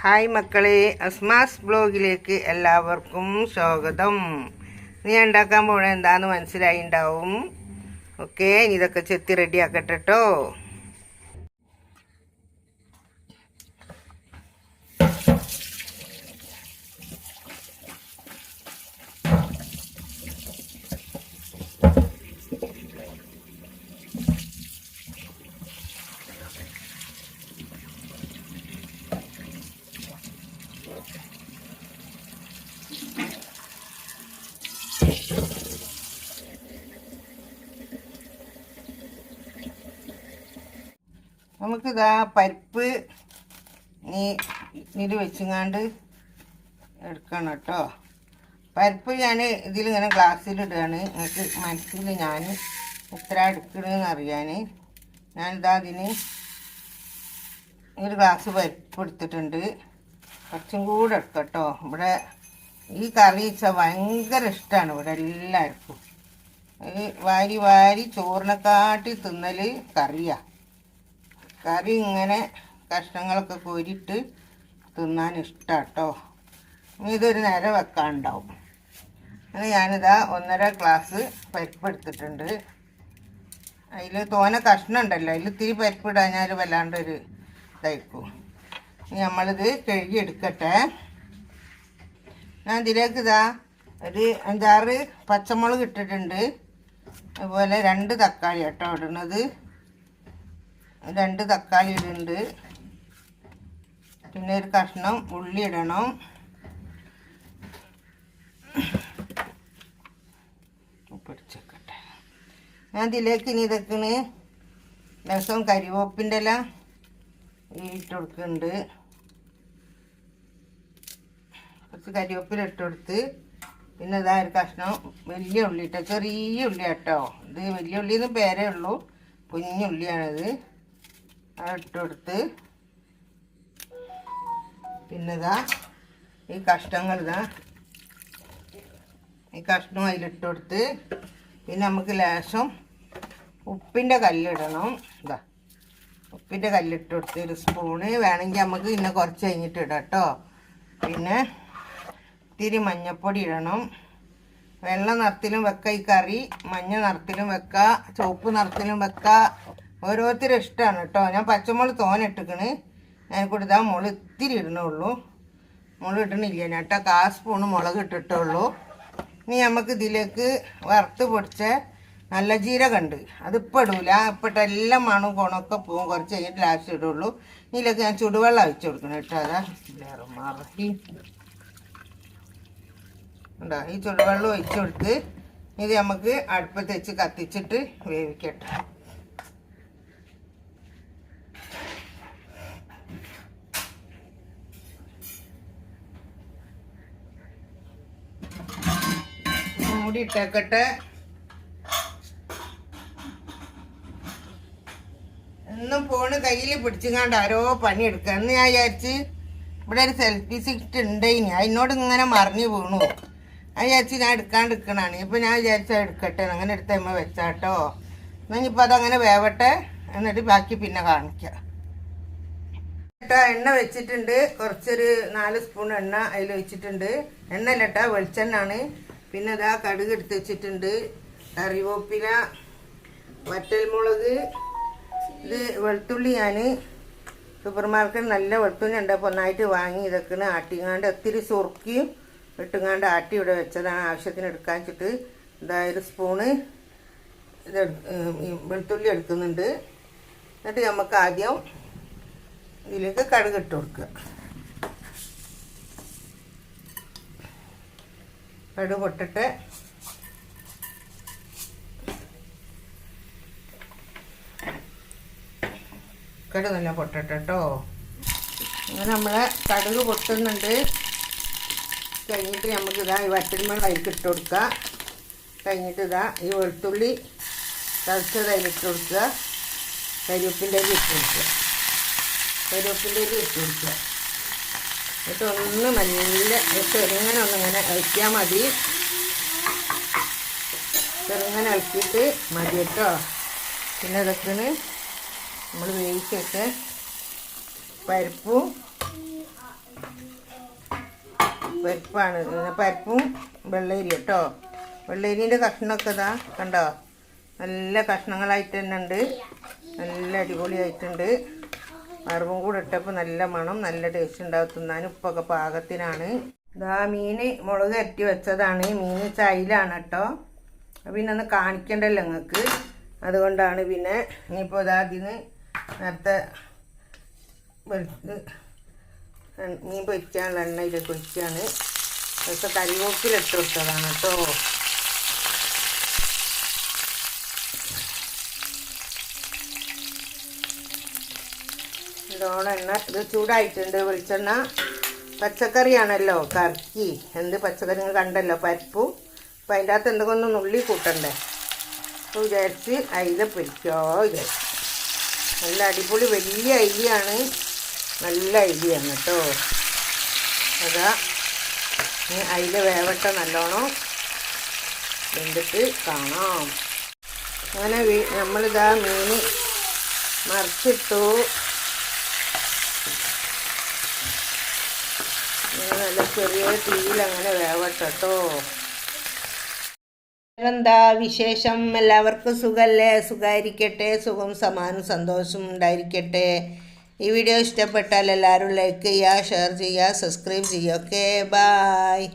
Hi മക്കളെ അസ്മാസ് ബ്ലോഗിലേക്ക് എല്ലാവർക്കും സ്വാഗതം. നീ ഉണ്ടാക്കാൻ പോണ എന്താന്ന് മനസ്സിലായി ഉണ്ടാവും ഓക്കെ ഇതൊക്കെ ചെത്തി റെഡിയാക്കട്ടെട്ടോ നമുക്കിതാ പരിപ്പ് നീ ഇതിൽ വെച്ചുങ്ങാണ്ട് എടുക്കണം കേട്ടോ. പരിപ്പ് ഞാൻ ഇതിലിങ്ങനെ ഗ്ലാസ്സിലിടുകയാണ് നിങ്ങൾക്ക് മനസ്സിൽ ഞാൻ എത്ര എടുക്കണമെന്ന് അറിയാൻ ഞാനിതാ അതിന് ഒരു ഗ്ലാസ് പരിപ്പ് എടുത്തിട്ടുണ്ട്. കുറച്ചും കൂടെ എടുക്കട്ടോ ഇവിടെ ഈ കറി വെച്ചാൽ ഭയങ്കര ഇഷ്ടമാണ് ഇവിടെ എല്ലാവർക്കും. വാരി വാരി ചോറിനെക്കാട്ടി തിന്നൽ കറിയാണ് കറി ഇങ്ങനെ കഷ്ണങ്ങളൊക്കെ കോരിയിട്ട് തിന്നാൻ ഇഷ്ടാട്ടോ. ഇതൊരു നേരം വെക്കാനുണ്ടാവും അത് ഞാനിതാ ഒന്നര ഗ്ലാസ് പരിപ്പെടുത്തിട്ടുണ്ട് അതിൽ തോന കഷ്ണം ഉണ്ടല്ലോ അതിൽ ഇത്തിരി പരിപ്പിടാൻ ഞാൻ വല്ലാണ്ടൊരു ഇതായിരിക്കും. നമ്മളിത് കഴുകിയെടുക്കട്ടെ. ഞാൻ ഇതിലേക്ക് ഇതാ ഒരു അഞ്ചാറ് പച്ചമുളക് ഇട്ടിട്ടുണ്ട്. അതുപോലെ രണ്ട് തക്കാളി കേട്ടോ ഇടുന്നത്. രണ്ട് തക്കാളി ഇടുന്നുണ്ട്. പിന്നെ ഒരു കഷ്ണം ഉള്ളി ഇടണം. പിടിച്ചേക്കട്ടെ ഞാൻ ഇതിലേക്ക് ഇനി ഇതൊക്കെയാണ് രസം കരിവേപ്പിന്റെ ഇല ഇട്ട് കൊടുക്കുന്നുണ്ട്. കുറച്ച് കരിവേപ്പില ഇട്ട് കൊടുത്ത് പിന്നെ ഇതാ ഒരു കഷ്ണം വലിയ ഉള്ളി ഇട്ടോ ചെറിയ ഉള്ളി കേട്ടോ ഇത് വലിയ ഉള്ളിന്ന് പേരേ ഉള്ളൂ. കുഞ്ഞുള്ളിയാണിത്. ഇട്ട് കൊടുത്ത് പിന്നെ ഇതാ ഈ കഷ്ണങ്ങൾ ഇതാ ഈ കഷ്ണം അതിലിട്ട് കൊടുത്ത് പിന്നെ നമുക്ക് ലേശം ഉപ്പിന്റെ കല്ലിടണം. ഇതാ. ഉപ്പിന്റെ കല്ലിട്ട് കൊടുത്ത് ഒരു സ്പൂണ്. വേണമെങ്കിൽ നമുക്ക് പിന്നെ കുറച്ച് കഴിഞ്ഞിട്ട് ഇടാം കേട്ടോ. പിന്നെ ഇത്തിരി മഞ്ഞൾപ്പൊടി ഇടണം. വെള്ള നിറത്തിലും വെക്ക ഈ കറി. മഞ്ഞ നിറത്തിലും വെക്ക. ചുവപ്പ് നിറത്തിലും വെക്ക. ഓരോരുത്തരും ഇഷ്ടമാണ് കേട്ടോ. ഞാൻ പച്ചമുളക് തോന ഇട്ടിക്കണ്. ഞാൻ കൊടുത്താൽ മുളക് ഇത്തിരി ഇടണുള്ളൂ മുളക് ഇടണില്ല ഞാൻ കേട്ടോ. കാ സ്പൂൺ മുളക് ഇട്ടിട്ടുള്ളൂ. ഇനി നമുക്ക് ഇതിലേക്ക് വറുത്ത് പൊടിച്ച നല്ല ജീരകമുണ്ട്. അതിപ്പോൾ ഇടൂല. ഇപ്പോട്ട് എല്ലാം മണവും കോണൊക്കെ പോവും. കുറച്ച് കഴിഞ്ഞിട്ട് ലാസ്റ്റ് ഇടുള്ളൂ. ഇതിലേക്ക് ഞാൻ ചുടുവെള്ളം ഒഴിച്ചു കൊടുക്കണം കേട്ടോ. അതാ. മറക്കി. ഉണ്ടോ ഈ ചുടുവെള്ളം ഒഴിച്ചു കൊടുത്ത് ഇത് നമുക്ക് അടുപ്പത്ത് വെച്ച് കത്തിച്ചിട്ട് വേവിക്കട്ടെ മൂടി ഇട്ടേക്കട്ടെ. എന്നും ഫോണ് കയ്യിൽ പിടിച്ചുങ്ങാണ്ട് ആരോ പണിയെടുക്കുക എന്ന് ഞാൻ വിചാരിച്ച് ഇവിടെ ഒരു സെൽഫി സിക്റ്റ് ഇനി. അതിനോട് ഇങ്ങനെ മറിഞ്ഞു വീണു. ഞാൻ വിചാരിച്ച് ഞാൻ എടുക്കാണ്ട് എടുക്കണാണ് ഇപ്പം ഞാൻ വിചാരിച്ചാൽ എടുക്കട്ടെ. അങ്ങനെ എടുത്ത അമ്മ വെച്ചാട്ടോ. എന്നിപ്പോൾ അതങ്ങനെ വേവട്ടെ. എന്നിട്ട് ബാക്കി പിന്നെ കാണിക്കാം. കേട്ടോ എണ്ണ വെച്ചിട്ടുണ്ട്. കുറച്ചൊരു നാല് സ്പൂൺ എണ്ണ അതിൽ വെച്ചിട്ടുണ്ട് എണ്ണ ഇല്ലട്ടാ വെളിച്ചെണ്ണാണ് പിന്നെ ഇതാ കടുക് എടുത്ത് വെച്ചിട്ടുണ്ട്. കറിവേപ്പില വറ്റൽമുളക് ഇത് വെളുത്തുള്ളി ഞാൻ സൂപ്പർ മാർക്കറ്റ് നല്ല വെളുത്തുള്ളി ഉണ്ട് അപ്പോൾ ഒന്നായിട്ട് വാങ്ങി ഇതൊക്കെ ആട്ടിങ്ങാണ്ട് ഒത്തിരി സുറുക്കിയും ഇട്ടുങ്ങാണ്ട് ആട്ടി ഇവിടെ വെച്ചതാണ്. ആവശ്യത്തിന് എടുക്കാൻ വെച്ചിട്ട് ഇതാ ഒരു സ്പൂണ് ഇത് വെളുത്തുള്ളി എടുക്കുന്നുണ്ട്. എന്നിട്ട് നമുക്ക് ആദ്യം ഇതിലേക്ക് കടുക് ഇട്ട് കൊടുക്കുക. കടുക് പൊട്ടിട്ട് കടുക് നല്ല പൊട്ടട്ടെ കേട്ടോ. അങ്ങനെ നമ്മളെ കടുക് പൊട്ടുന്നുണ്ട്. കഴിഞ്ഞിട്ട് നമുക്ക് ഇതാ ഈ വറ്റൽമുളക് അതിലേക്ക് ഇട്ട് കൊടുക്കുക. കഴിഞ്ഞിട്ട് ഇതാ ഈ വെളുത്തുള്ളി തളിച്ചത് അതിലിട്ട് കൊടുക്കുക. കരിവേപ്പിന്റെ ഇട്ട് കൊടുക്കുക. കരിവേപ്പിന്റെ ഇട്ട് കൊടുക്കുക. ഒന്ന് നല്ല ചെറുങ്ങനെ ഒന്നിങ്ങനെ ഇളക്കിയാൽ മതി. ചെറുങ്ങനെ ഇളക്കിയിട്ട് മതി കേട്ടോ. പിന്നെ ഇതൊക്കെ നമ്മൾ വേവിച്ചിട്ട് പരിപ്പും പരിപ്പാണ്. പരിപ്പും വെള്ളരി കേട്ടോ. വെള്ളരീന്റെ കഷ്ണമൊക്കെ ഇതാ കണ്ടോ? നല്ല കഷ്ണങ്ങളായിട്ട് തന്നെ ഉണ്ട്. നല്ല അടിപൊളിയായിട്ടുണ്ട്. വറവും കൂടെ ഇട്ടപ്പോൾ നല്ല മണം നല്ല ടേസ്റ്റ് ഉണ്ടാവും. തിന്നാൻ ഉപ്പൊക്കെ പാകത്തിനാണ്. ഇതാ മീൻ മുളക് അരട്ടി വെച്ചതാണ്. മീൻ ചൈലാണ് കേട്ടോ. പിന്നെ ഒന്ന് കാണിക്കണ്ടല്ലോ നിങ്ങൾക്ക് അതുകൊണ്ടാണ് പിന്നെ ഇനിയിപ്പോൾ ഇതാ അതിന് നേരത്തെ മീൻ പൊരിക്കാനുള്ള എണ്ണ ഇതിലേക്ക് ഒഴിക്കുകയാണ് ഇപ്പോൾ കരിവേപ്പിലിട്ട് കൊടുത്തതാണ് കേട്ടോ. ഇതോളം എണ്ണ ഇത് ചൂടായിട്ടുണ്ട് വെളിച്ചെണ്ണ. പച്ചക്കറിയാണല്ലോ കറക്കി. എന്ത് പച്ചക്കറി കണ്ടല്ലോ പരിപ്പും. അപ്പം അതിന്റെ അകത്ത് എന്തെങ്കിലും നുള്ളി കൂട്ടണ്ടേ? അപ്പോൾ വിചാരിച്ച് അയില പൊരിക്കോ വിചാരിച്ചു. നല്ല അടിപൊളി വലിയ അയിലിയാണ്. നല്ല അരിയാണ് കേട്ടോ. അതാ അയില വേവട്ടെ നല്ലോണം. വെന്തിട്ട് കാണാം. അങ്ങനെ നമ്മളിതാ മീൻ മറിച്ചിട്ടു ഇങ്ങനെ നല്ല ചെറിയ തീയിൽ അങ്ങനെ വേവട്ടെ എന്താ വിശേഷം? എല്ലാവർക്കും സുഖമല്ലേ സുഖമായിരിക്കട്ടെ സുഖം സമാനം സന്തോഷം ഉണ്ടായിരിക്കട്ടെ. ഈ വീഡിയോ ഇഷ്ടപ്പെട്ടാൽ എല്ലാവരും ലൈക്ക് ചെയ്യുക ഷെയർ ചെയ്യുക സബ്സ്ക്രൈബ് ചെയ്യുക. Okay bye